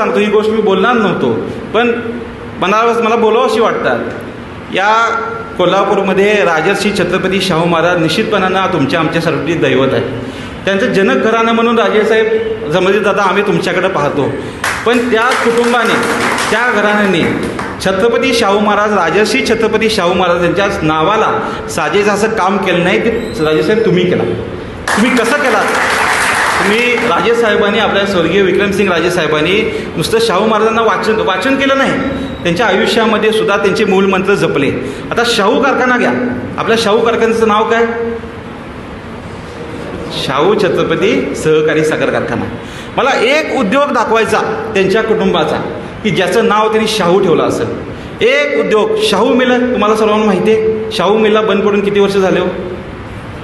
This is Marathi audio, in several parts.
सांगतो ही गोष्ट मी बोलणार नव्हतो. पण बनारस मला बोलावशी वाटतात. या कोल्हापूरमध्ये राजर्षी छत्रपती शाहू महाराज निश्चितपणानं तुमच्या आमच्यासाठी दैवत आहे त्यांचं जनक घराणं म्हणून राजेसाहेब जमले दादा आम्ही तुमच्याकडे पाहतो. पण त्या कुटुंबाने त्या घराण्याने छत्रपती शाहू महाराज राजर्षी छत्रपती शाहू महाराज यांच्या नावाला साजेचं असं काम केलं नाही ते राजेसाहेब तुम्ही केला. तुम्ही कसं केलात? तुम्ही राजेसाहेबांनी आपल्या स्वर्गीय विक्रमसिंग राजेसाहेबांनी नुसतं शाहू महाराजांना वाचन वाचन केलं नाही. त्यांच्या आयुष्यामध्ये सुद्धा त्यांचे मूलमंत्र जपले. आता शाहू कारखाना घ्या. आपल्या शाहू कारखान्याचं नाव काय? शाहू छत्रपती सहकारी साखर कारखाना. मला एक उद्योग दाखवायचा त्यांच्या कुटुंबाचा की ज्याचं नाव त्यांनी शाहू ठेवलं असं. एक उद्योग शाहू मिल. तुम्हाला सर्वांना माहिती आहे शाहू मिलला बंद पडून किती वर्ष झाले हो?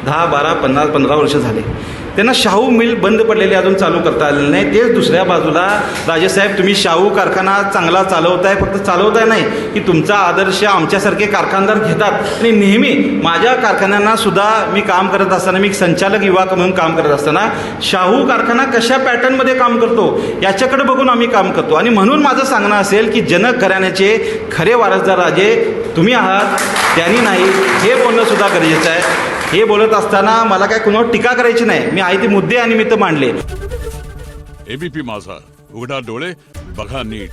दहा बारा पन्नास पंधरा वर्ष झाले. त्यांना शाहू मिल बंद पडलेली अजून चालू करता आलेली नाही. तेच दुसऱ्या बाजूला राजेसाहेब तुम्ही शाहू कारखाना चांगला चालवताय फक्त चालवताय नाही की तुमचा आदर्श आमच्यासारखे कारखानदार घेतात. आणि नेहमी माझ्या कारखान्यांना सुद्धा मी काम करत असताना मी एक संचालक युवा म्हणून काम करत असताना शाहू कारखाना कशा पॅटर्नमध्ये काम करतो याच्याकडे बघून आम्ही काम करतो. आणि म्हणून माझं सांगणं असेल की जनक घराण्याचे खरे वारसदार राजे तुम्ही आहात त्यांनी नाही हे बोलणं सुद्धा गरजेचं आहे. हे बोलत असताना मला काय कुणावर टीका करायची नाही. मी आहे ते मुद्दे आणि निमित्त मांडले. एबीपी माझा. उघडा डोळे बघा नीट.